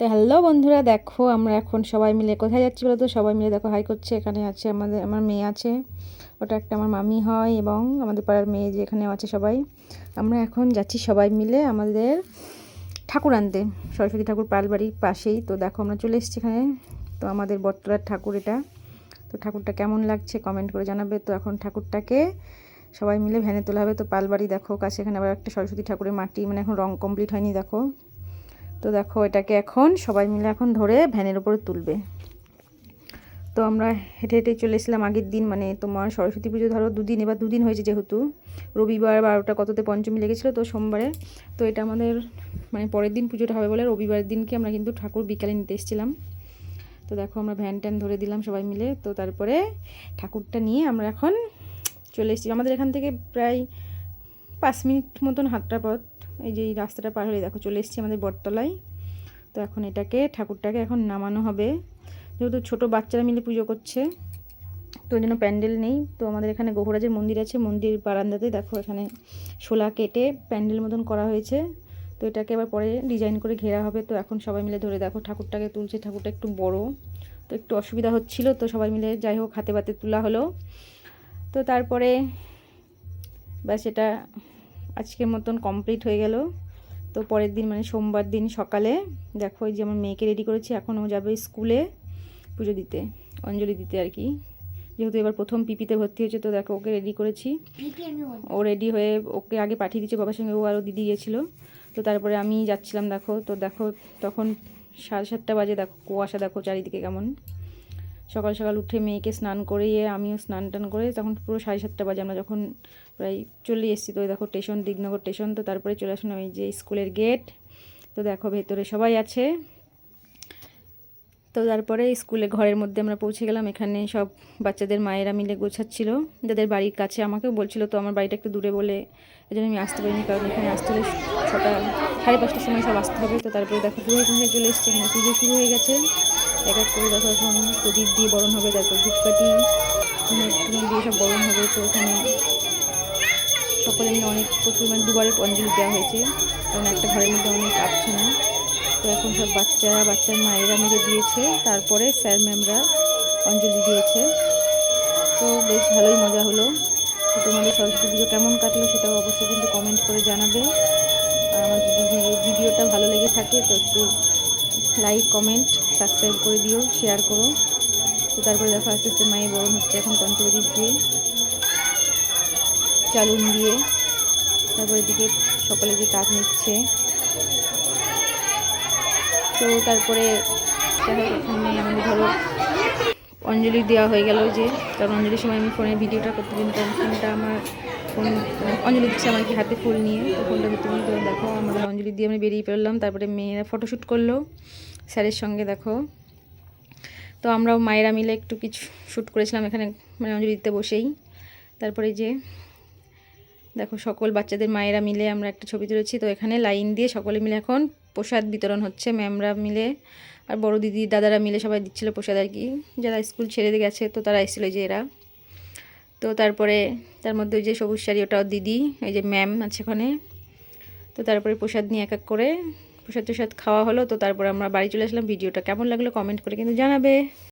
তো হ্যালো বন্ধুরা, দেখো আমরা এখন সবাই মিলে কোথায় যাচ্ছি বলো তো? সবাই মিলে দেখো, হাই করছে, এখানে আছে আমাদের, আমার মেয়ে আছে। ওটা একটা আমার মামি হয় এবং আমাদের পাড়ার মেয়ে যে এখানেও আছে সবাই। আমরা এখন যাচ্ছি সবাই মিলে আমাদের ঠাকুর আনতে, সরস্বতী ঠাকুর পালবাড়ির পাশেই। তো দেখো আমরা চলে এসেছি এখানে। তো আমাদের বটতলার ঠাকুর এটা। তো ঠাকুরটা কেমন লাগছে কমেন্ট করে জানাবে। তো এখন ঠাকুরটাকে সবাই মিলে ভ্যানে তোলা হবে। তো পালবাড়ি দেখো, কাছে এখানে আবার একটা সরস্বতী ঠাকুরের মাটি মানে এখন রং কমপ্লিট হয়নি, দেখো। তো দেখো, এটাকে এখন সবাই মিলে এখন ধরে ভ্যানের উপরে তুলবে। তো আমরা হেঁটে হেঁটে চলে এসেছিলাম আগের দিন মানে তোমার সরস্বতী পুজো ধরো দুদিন, এবার দুদিন হয়েছে যেহেতু। রবিবার বারোটা কততে পঞ্চমী লেগেছিলো তো সোমবারে। তো এটা আমাদের মানে পরের দিন পুজোটা হবে বলে রবিবার দিনকে আমরা কিন্তু ঠাকুর বিকালে নিতে এসেছিলাম। তো দেখো, আমরা ভ্যান ট্যান ধরে দিলাম সবাই মিলে। তো তারপরে ঠাকুরটা নিয়ে আমরা এখন চলে এসেছি। আমাদের এখান থেকে প্রায় পাঁচ মিনিট মতন হাতটা পথ। এই যে এই রাস্তাটা পার হলে দেখো, চলে এসেছি আমাদের বটতলায়। তো এখন এটাকে, ঠাকুরটাকে এখন নামানো হবে। যেহেতু ছোট বাচ্চারা মিলে পুজো করছে, তো ওই জন্য প্যান্ডেল নেই। তো আমাদের এখানে গোহরাজের মন্দির আছে, মন্দির বারান্দাতে দেখো এখানে শোলা কেটে প্যান্ডেল মতন করা হয়েছে। তো এটাকে এবার পরে ডিজাইন করে ঘেরা হবে। তো এখন সবাই মিলে ধরে দেখো, ঠাকুরটাকে তুলছে, ঠাকুরটা একটু বড়। তো একটু অসুবিধা হচ্ছিল, তো সবাই মিলে যাই হোক, হাতে পাতে তোলা হলো। তো তারপরে ব্যাস এটা আজকের মতন কমপ্লিট হয়ে গেল। তো পরের দিন মানে সোমবার দিন সকালে দেখো যে আমার মেয়েকে রেডি করেছি এখন ও যাবে স্কুলে পুজো দিতে অঞ্জলি দিতে আর কি। যেহেতু এবার প্রথম পিপিতে ভর্তি হয়েছে তো দেখো ওকে রেডি করেছি। ও রেডি হয়ে ওকে আগে পাঠিয়ে দিচ্ছে বাবার সঙ্গে ও আরও দিদি গিয়েছিল। তো তারপরে আমি যাচ্ছিলাম দেখো তো দেখো তখন সাড়ে সাতটা বাজে দেখো কুয়াশা দেখো চারিদিকে কেমন। সকাল সকাল উঠে মেয়েকে স্নান করিয়ে আমিও স্নান টান করে তখন পুরো সাড়ে সাতটা বাজে আমরা যখন প্রায় চলে এসেছি, তো দেখো স্টেশন দিগনগর স্টেশন তো তারপরে চলে আসলাম এই যে স্কুলের গেট তো দেখো ভেতরে সবাই আছে। তো তারপরে স্কুলে ঘরের মধ্যে আমরা পৌঁছে গেলাম, এখানে সব বাচ্চাদের মায়েরা মিলে গোছাচ্ছিল। যাদের বাড়ির কাছে আমাকেও বলছিল, তো আমার বাড়িটা একটু দূরে বলে এই জন্য আমি আসতে পারিনি, কারণ এখানে আসতে হলে ছটা সাড়ে পাঁচটার সময় সব আসতে হবে। তো তারপরে দেখো পুজো চলে এসছে এখানে পুজো শুরু হয়ে গেছে। এক এক করে এখন প্রদীপ দিয়ে বরণ হবে, তারপর ধূপকাঠি দিয়ে সব বরণ হবে। তো এখানে সকলে মিলে অনেক প্রচুর মানে দুবারে অঞ্জলি দেওয়া হয়েছে, কারণ একটা ঘরের মধ্যে অনেক আসছে না। তো এখন সব বাচ্চারা, বাচ্চার মায়েরা মিলে দিয়েছে, তারপরে স্যার ম্যামরা অঞ্জলি দিয়েছে। তো বেশ ভালোই মজা হলো। তো তোমাদের সরস্বতী পুজো কেমন কাটলো সেটাও অবশ্যই কিন্তু কমেন্ট করে জানাবে। আর আমার যদি ভিডিওটা ভালো লেগে থাকে, তো একটু লাইক কমেন্ট সাবস্ক্রাইব করে দিও শেয়ার করো। তো তারপরে দেখো আস্তে আস্তে মায়ের বড় হচ্ছে, এখন পঞ্চবদীপ দিয়ে। চালুন দিয়ে, তারপরে দিকে সকালে যে তাক নিচ্ছে। তো তারপরে এখানে আমাদের ধরো অঞ্জলি দেওয়া হয়ে গেল যে, কারণ অঞ্জলির সময় আমি ফোনে ভিডিওটা করতে দিন কারণ ফোনটা আমার ফোন, অঞ্জলি দিচ্ছে আমাকে হাতে ফুল নিয়ে। তো ফোনটা ভিতরে তো দেখো আমাদের অঞ্জলি দিয়ে আমি বেরিয়ে পেলাম তারপরে মেয়েরা ফটোশ্যুট করল। স্যারের সঙ্গে, দেখো। তো আমরাও মায়েরা মিলে একটু কিছু শ্যুট করেছিলাম এখানে মানে অঞ্জলি দিতে বসেই। তারপরে যে, দেখো, সকল বাচ্চাদের মায়েরা মিলে আমরা একটা ছবি তুলেছি। তো এখানে লাইন দিয়ে সকলে মিলে এখন প্রসাদ বিতরণ হচ্ছে, ম্যামরা মিলে আর বড় দিদি, দাদারা মিলে সবাই দিচ্ছিল প্রসাদ আর কি। যারা স্কুল ছেড়ে দিয়ে গেছে, তো তারা এসেছিল যে এরা। তো তারপরে, তার মধ্যে ওই যে সবুজ শাড়ি, ওটাও দিদি, এই যে ম্যাম আছে ওখানে। তো তারপরে প্রসাদ নিয়ে এক এক করে প্রসাদ টসাদ খাওয়া হলো, তো তারপর আমরা বাড়ি চলে আসলাম। ভিডিওটা কেমন লাগল কমেন্ট করে কিন্তু জানাবে।